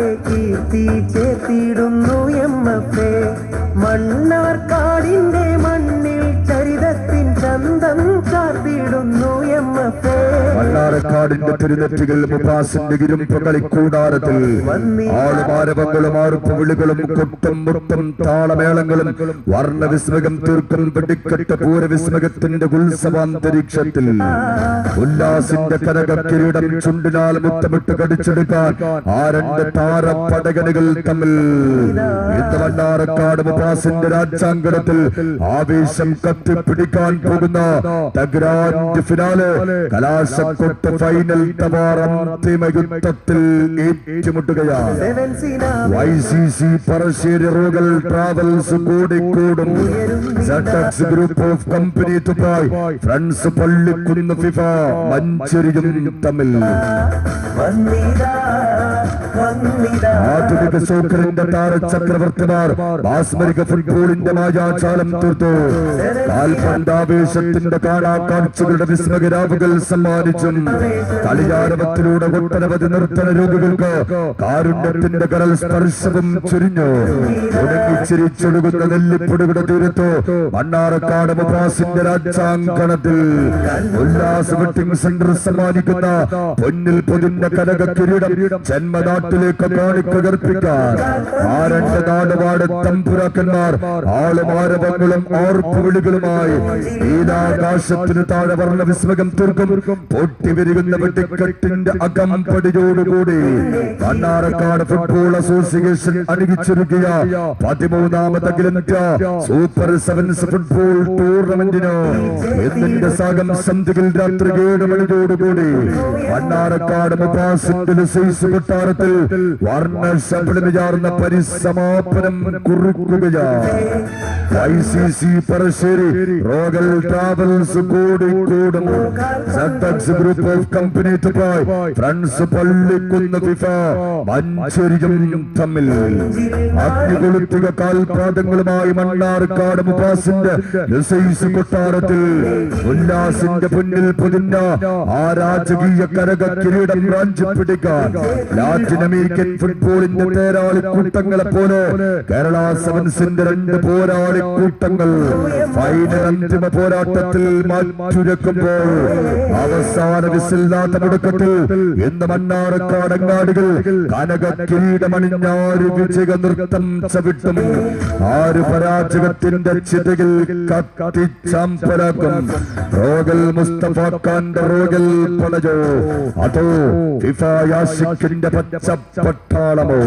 കാടിന്റെ കീർത്തി ചേർത്തിടുന്നു എം എഫ് എ. മണ്ണവർ മണ്ണാറക്കാടിന്റെ തിരുനെറ്റികൾ മുഖാസിന്റെ ഇരുമ്പ് കളിക്കൂടാരത്തിൽ ആളുമാരവങ്ങളും ആർപ്പ് വിളികളും കൊട്ടും മുട്ടും താളമേളങ്ങളും വർണവിസ്മകം തീർക്കും വെടിക്കെട്ട് പൂരവിസ്മകത്തിന്റെ ഉത്സവാന്തരീക്ഷത്തിൽ ഉല്ലാസിന്റെ കനക കിരീടം ചുണ്ടിനാൽ മുത്തമിട്ട് കടിച്ചെടുക്കാൻ ആ രണ്ട് താരപ്പടകനുകൾ തമ്മിൽ. ഇന്ന് മുഖാസിന്റെ രാജ്യാങ്കണത്തിൽ ആവേശം കത്തിപ്പിടിക്കാൻ പോകുന്ന ദ ഫിനാലെ കലാശക്കൊട്ട് ഫൈനൽ തവാർ അന്തിമ യുദ്ധത്തിൽ ഏറ്റുമുട്ടുകയാണ് വൈ സി സി പറശ്ശേരി റോഗൽ ട്രാവൽസ് കോടിക്കോടും ഗ്രൂപ്പ് ഓഫ് കമ്പനി തുപ്പായ് ഫ്രണ്ട്സ് പള്ളിക്കുന്ന ഫിഫ മഞ്ചേരിയും തമ്മിൽ വന്നിതാ ആധുനിക സോക്കറിന്റെ താരചക്രവർത്തിമാർ മാസ്മരിക ഫുട്ബോളിന്റെ മായാജാലം തീർത്തു. കാൽപന്താവേശത്തിന്റെ കാണാക്കാഴ്ചകളുടെ വിസ്മകരാവുകൾ സമ്മാനിച്ചും കളിയാരവത്തിലൂടെ ഒട്ടനവധി നിർത്തന രോഗികൾക്ക് കാരുണ്യത്തിന്റെ കരൽ സ്പർശവും ചുരിഞ്ഞു. ഉണങ്ങിച്ചിരിച്ചൊടുകുന്ന നെല്ലിപ്പുടുകളുടെ തീരത്ത് മണ്ണാറക്കാട് മുബാസിന്റെ രാജ്യാങ്കണത്തിൽ ഉല്ലാസ വെട്ടിംഗ് സെന്റർ സമ്മാനിക്കുന്ന പൊന്നിൽ പൊതിന്റെ കനക കിരീടം ജന്മനാട്ടിലേക്ക് കാണിക്കകർപ്പിക്കാൻ ആ രണ്ട് നാടുപാട് തമ്പുരാക്കന്മാർ ആളുമാരവങ്ങളും ഓർപ്പുവിളികളുമായി നീലാകാശത്തിന് താഴെ വർണ വിസ്മകം തീർക്കും പൊട്ടിവിരികുന്ന വെട്ടിക്കെട്ടിന്റെ അകം പടിയോടുകൂടി കണ്ണാറക്കാട് ഫുട്ബോൾ അസോസിയേഷൻ അണിയിച്ചൊരുക്കിയ പതിമൂന്നാമത് അഖിലേന്ത്യ സൂപ്പർ സെവൻസ് ഫുട്ബോൾ ടൂർണമെന്റിന് എന്നിന്റെ സാഗം സന്ധികൾ രാത്രി ഏഴ് മണിയോടുകൂടി മണ്ണാറക്കാട് മുബാസിന്റെ ലസൈസ് കൊട്ടാരത്തിൽ വർണ ശബളിന് ചാർന്ന പരിസമാപനം കുറിക്കുകയാണ് ഐ സി സി പറശ്ശേരി റോഗൽ ട്രാവൽസ് കോടിക്കോടും ZX ഗ്രൂപ്പ് ഓഫ് കമ്പനി തുപ്പായ് ഫ്രണ്ട്സ് പള്ളിക്കുന്ന് ഫിഫ മഞ്ചേരിയും തമ്മിൽ. അഗ്നികൊളുത്തിക കാൽപാദങ്ങളുമായി മണ്ണാർക്കാട് മുബാസിന്റെ കൊട്ടാരത്തിൽ ഉല്ലാസിന്റെ മുന്നിൽ പൊതിഞ്ഞ ആ രാജകീയ കരക കിരീടം റാഞ്ചി പിടിക്കാൻ ലാറ്റിൻ അമേരിക്കൻ ഫുട്ബോളിന്റെ തേരാളി കൂട്ടങ്ങളെ പോലെ കേരള സെവൻസിന്റെ രണ്ട് പോരാളി കൂട്ടങ്ങൾ ഫൈനൽ അന്തിമ പോരാട്ടത്തിൽ മാറ്റുരക്കുമ്പോൾ അവസാന വിസില്ലാത്ത മുടക്കത്തിൽ ഇന്ന് മണ്ണാറക്കാടങ്ങാടുകൾ കനക കിരീടമണിഞ്ഞാറ് വിജയ നൃത്തം ചവിട്ടും. ആര് പരാജയത്തിന്റെ ചിതയിൽ കത്തിച്ചമ്പലാക്കും. റോഗൽ മുസ്തഫ ഖാന്റെ റോഗൽ പണജോ അതോ ഫിഫ യാഷിക്കിന്റെ പച്ച പട്ടാളമോ